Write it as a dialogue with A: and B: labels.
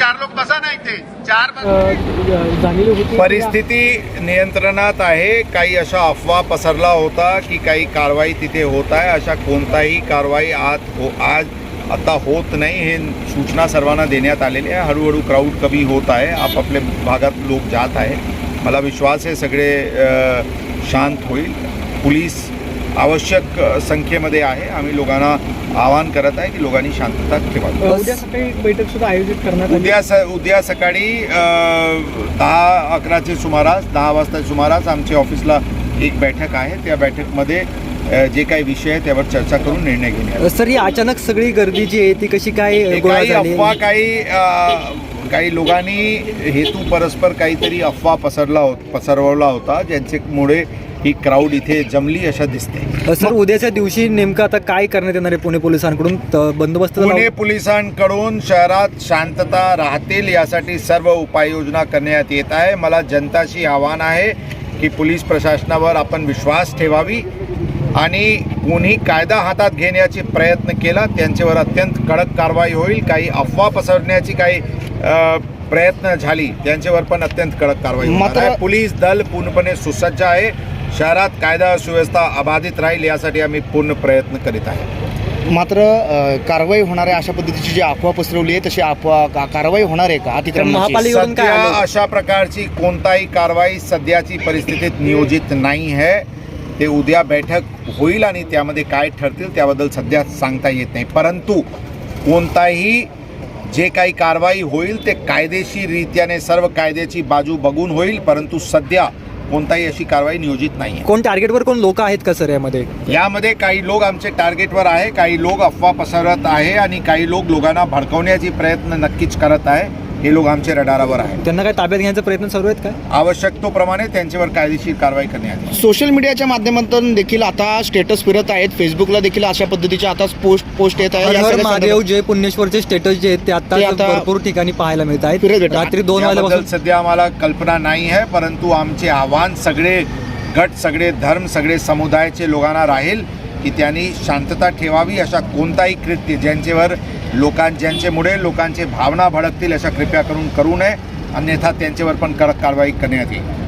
A: चार लोक बसा ना इथे. चार
B: परिस्थिती नियंत्रणात आहे. काही अशा अफवा पसरला होता की काही कारवाई तिथे होत आहे. अशा कोणताही कारवाई आज हो आज आता होत नाही. हे सूचना सर्वांना देण्यात आलेली आहे. हळूहळू क्राऊड कमी होत आहे. आपापल्या भागात लोक जात आहे मला विश्वास आहे सगळे शांत होईल. पोलीस आवश्यक संख्येमध्ये आहे. आम्ही लोकांना आवाहन करत आहे की लोकांनी शांतता ठेवावी.
C: अ, उद्या सकाळी बैठक सुद्धा आयोजित आली.
B: उद्या स उद्या सकाळी दहा अकराचे सुमारास दहा वाजता सुमारास आमच्या ऑफिसला एक बैठक आहे. त्या बैठकमध्ये जे काही विषय आहे त्यावर चर्चा करून निर्णय
D: अ, सर ही अचानक सगळी गर्दी जी आहे ती कशी काय
B: हे काही अफवा काही काही लोकांनी हेतू परस्पर काहीतरी अफवा पसरला होत पसरवला होता ज्यांच्यामुळे ही क्राऊड इथे जमली अशा दिसते.
D: सर उद्याच्या दिवशी नेमकं आता काय करण्यात येणार आहे पुणे पोलिसांकडून? बंदोबस्त
B: पुणे पोलिसांकडून शहरात शांतता राहतील यासाठी सर्व उपाययोजना करण्यात येत आहे. मला जनताशी आव्हान आहे की पोलीस प्रशासनावर आपण विश्वास ठेवावी आणि कोणी कायदा हातात घेण्याचे प्रयत्न केला त्यांच्यावर अत्यंत कडक कारवाई होईल. काही अफवा पसरण्याची काही प्रयत्न झाली त्यांच्यावर पण अत्यंत कडक कारवाई
E: मात्र-.
B: पोलीस दल पूर्णपणे सुसज्ज आहे. शहरात कायदा सुव्यवस्था अबाधित राहील यासाठी आम्ही पूर्ण प्रयत्न करीत आहे.
E: मात्र कारवाई होणार आहे अशा पद्धतीची जी अफवा पसरवली आहे तशी अफवा का- कारवाई होणार आहे का?
D: आलं?
B: अशा प्रकारची कोणताही कारवाई सध्याची परिस्थितीत नियोजित नाही आहे. ते उद्या बैठक होईल आणि त्यामध्ये काय ठरतील त्याबद्दल सध्या सांगता येत नाही. परंतु कोणताही जे काही कारवाई होईल ते कायदेशीररित्याने सर्व कायद्याची बाजू बघून होईल. परंतु सध्या कोणताही अशी कारवाई नियोजित नाही
D: कोण टार्गेटवर कोण लोक आहेत का सर यामध्ये?
B: यामध्ये काही लोक आमचे टार्गेटवर आहे काही लोक अफवा पसरत आहे आणि काही लोक लोकांना भडकवण्याचे प्रयत्न नक्कीच करत आहे. हे लोक आमचे रडारावर आहे
D: त्यांना काय ताब्यात घेण्याचा प्रयत्न चालू आहेत काय
B: आवश्यकतेप्रमाणे त्यांच्यावर कायदेशीर कारवाई करण्यात येईल.
E: सोशल मीडियाच्या माध्यमातून देखील आता स्टेटस फिरत आहेत. फेसबुकला देखील अशा पद्धतीचे आता पोस्ट पोस्ट येत
D: हर
E: आहे या
D: हर
E: सगळ्या
D: महादेव जय पुण्येश्वरचे स्टेटस जे आहेत ते आता
E: ते आता
D: भरपूर ठिकाणी पाहायला मिळत आहेत.
E: फिरत.
D: रात्री दोन
B: याबद्दल
D: वाजल्यापासून
B: सध्या आम्हाला कल्पना नाही आहे परंतु आमचे आव्हान सगळे गट सगळे धर्म सगळे समुदायाचे लोकांना राहील की त्यांनी शांतता ठेवावी अशा कोणताही कृत्य ज्यांच्यावर लोकां ज्यांच्यामुळे लोकांचे भावना भडकतील अशा कृपया करून करू नये. अन्यथा त्यांच्यावर पण कडक कारवाई करण्यात येईल.